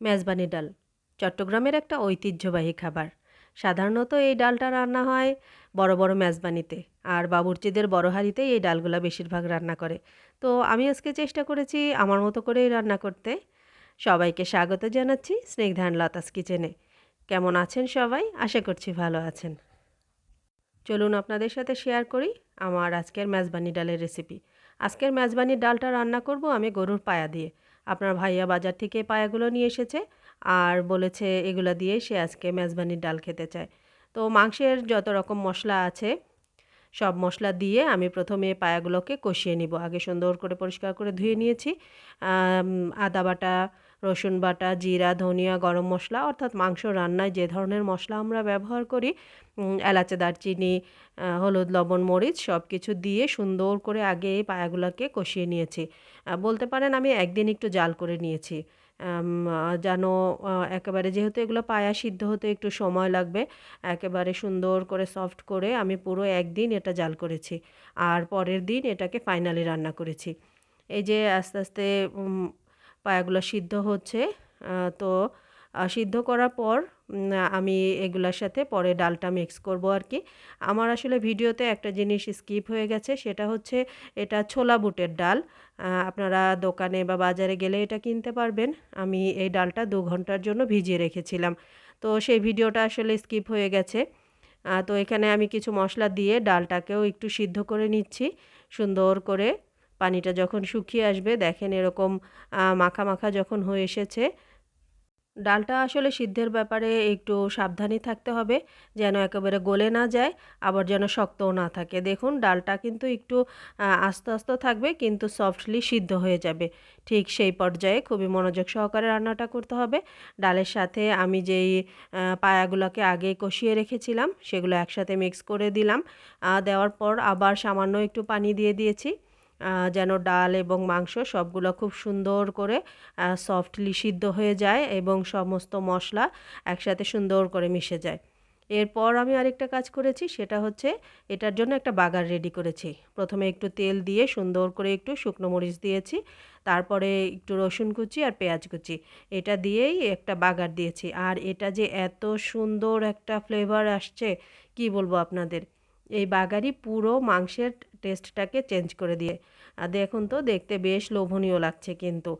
মেজবানি ডাল। চট্টগ্রামের একটা ঐতিহ্যবাহী খাবার। সাধারণত এই ডালটা রান্না হয় বড় বড় মেজবানিতে। আর বাবুর্চিদের বড় এই ডালগুলা বেশিরভাগ রান্না করে। তো আমি আজকে চেষ্টা করেছি আমার মতো করেই রান্না করতে। সবাইকে স্বাগত জানাচ্ছি স্নেকধান লতাস কিচেনে। কেমন আছেন সবাই? আশা করছি ভালো আছেন। চলুন আপনাদের সাথে শেয়ার করি আমার আজকের মেজবানি ডালের রেসিপি। আজকের মেজবানি ডালটা রান্না করব আমি গরুর পায়া দিয়ে। আপনার ভাইয়া বাজার থেকে পায়াগুলো নিয়ে এসেছে আর বলেছে এগুলো দিয়ে সে আজকে মেজবানির ডাল খেতে চায়। তো মাংসের যত রকম মশলা আছে, সব মশলা দিয়ে আমি প্রথমে পায়াগুলোকে কষিয়ে নিব। আগে সুন্দর করে পরিষ্কার করে ধুয়ে নিয়েছি। আদা বাটা রসুন বাটা, জিরা, ধনিয়া, গরম মশলা, অর্থাৎ মাংস রান্নায় যে ধরনের মশলা আমরা ব্যবহার করি এলাচে, দারচিনি হলুদ, লবণ, মরিচ সব কিছু দিয়ে সুন্দর করে আগে এই পায়াগুলোকে কষিয়ে নিয়েছি। বলতে পারেন আমি একদিন একটু জাল করে নিয়েছি। যেন একেবারে যেহেতু এগুলো পায়া সিদ্ধ হতে একটু সময় লাগবে, একেবারে সুন্দর করে সফট করে আমি পুরো একদিন এটা জাল করেছি। আর পরের দিন এটাকে ফাইনালি রান্না করেছি। এই যে আস্তে আস্তে পায়াগুলো সিদ্ধ হচ্ছে তো সিদ্ধ করার পর আমি এগুলার সাথে পরে ডালটা মিক্স করব আর কি আমার আসলে ভিডিওতে একটা জিনিস স্কিপ হয়ে গেছে, সেটা হচ্ছে এটা ছোলা বুটের ডাল। আপনারা দোকানে বা বাজারে গেলে এটা কিনতে পারবেন। আমি এই ডালটা দু ঘণ্টার জন্য ভিজিয়ে রেখেছিলাম। তো সেই ভিডিওটা আসলে স্কিপ হয়ে গেছে। তো এখানে আমি কিছু মশলা দিয়ে ডালটাকেও একটু সিদ্ধ করে নিচ্ছি। সুন্দর করে পানিটা যখন শুকিয়ে আসবে, দেখেন এরকম মাখা মাখা যখন হয়ে এসেছে, ডালটা আসলে সিদ্ধের ব্যাপারে একটু সাবধানী থাকতে হবে, যেন একেবারে গলে না যায়, আবার যেন শক্তও না থাকে। দেখুন, ডালটা কিন্তু একটু আস্তে আস্তে থাকবে, কিন্তু সফটলি সিদ্ধ হয়ে যাবে। ঠিক সেই পর্যায়ে খুবই মনোযোগ সহকারে রান্নাটা করতে হবে। ডালের সাথে আমি যেই পায়াগুলোকে আগে কষিয়ে রেখেছিলাম, সেগুলো একসাথে মিক্স করে দিলাম। দেওয়ার পর আবার সামান্য একটু পানি দিয়ে দিয়েছি। যেন ডাল এবং মাংস সবগুলো খুব সুন্দর করে সফটলি সিদ্ধ হয়ে যায় এবং সমস্ত মশলা একসাথে সুন্দর করে মিশে যায়। এরপর আমি আরেকটা কাজ করেছি, সেটা হচ্ছে এটার জন্য একটা বাগার রেডি করেছি। প্রথমে একটু তেল দিয়ে সুন্দর করে একটু শুকনো মরিচ দিয়েছি, তারপরে একটু রসুন কুচি আর পেঁয়াজ কুচি। এটা দিয়েই একটা বাগার দিয়েছি। আর এটা যে এত সুন্দর একটা ফ্লেভার আসছে, কি বলব আপনাদের? এই বাগারই পুরো মাংসের টেস্টটাকে চেঞ্জ করে দিয়ে। আর দেখুন তো, দেখতে বেশ লোভনীয় লাগছে কিন্তু।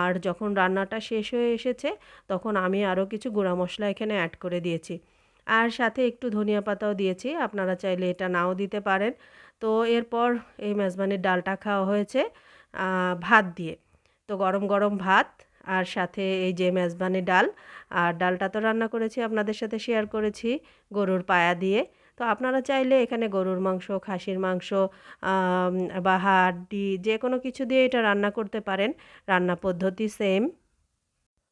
আর যখন রান্নাটা শেষ হয়ে এসেছে, তখন আমি আরও কিছু গুঁড়া মশলা এখানে অ্যাড করে দিয়েছি। আর সাথে একটু ধনিয়া পাতাও দিয়েছি, আপনারা চাইলে এটা নাও দিতে পারেন। তো এরপর এই মেজবানির ডালটা খাওয়া হয়েছে ভাত দিয়ে। তো গরম গরম ভাত আর সাথে এই যে মেজবানি ডাল। আর ডালটা তো রান্না করেছি, আপনাদের সাথে শেয়ার করেছি, গরুর পায়া দিয়ে। তো আপনারা চাইলে এখানে গরুর মাংস, খাসির মাংস বা হাড্ডি যে কোনো কিছু দিয়ে এটা রান্না করতে পারেন। রান্না পদ্ধতি সেম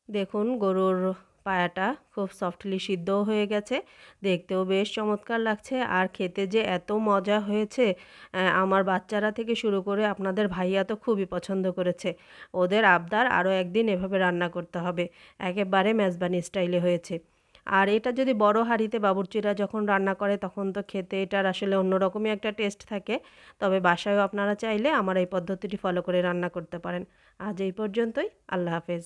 দেখুন, গরুর পায়াটা খুব সফটলি সিদ্ধও হয়ে গেছে। দেখতেও বেশ চমৎকার লাগছে। আর খেতে যে এত মজা হয়েছে আমার বাচ্চারা থেকে শুরু করে আপনাদের ভাইয়া তো খুবই পছন্দ করেছে। ওদের আবদার আরও একদিন এভাবে রান্না করতে হবে। একেবারে মেজবানি স্টাইলে হয়েছে। আর এটা যদি বড় হাঁড়িতে বাবুর্চিরা যখন রান্না করে, তখন তো খেতে এটার আসলে অন্যরকমই একটা টেস্ট থাকে। তবে বাসায়ও আপনারা চাইলে আমার এই পদ্ধতিটি ফলো করে রান্না করতে পারেন। আজ এই পর্যন্তই। আল্লাহ হাফেজ।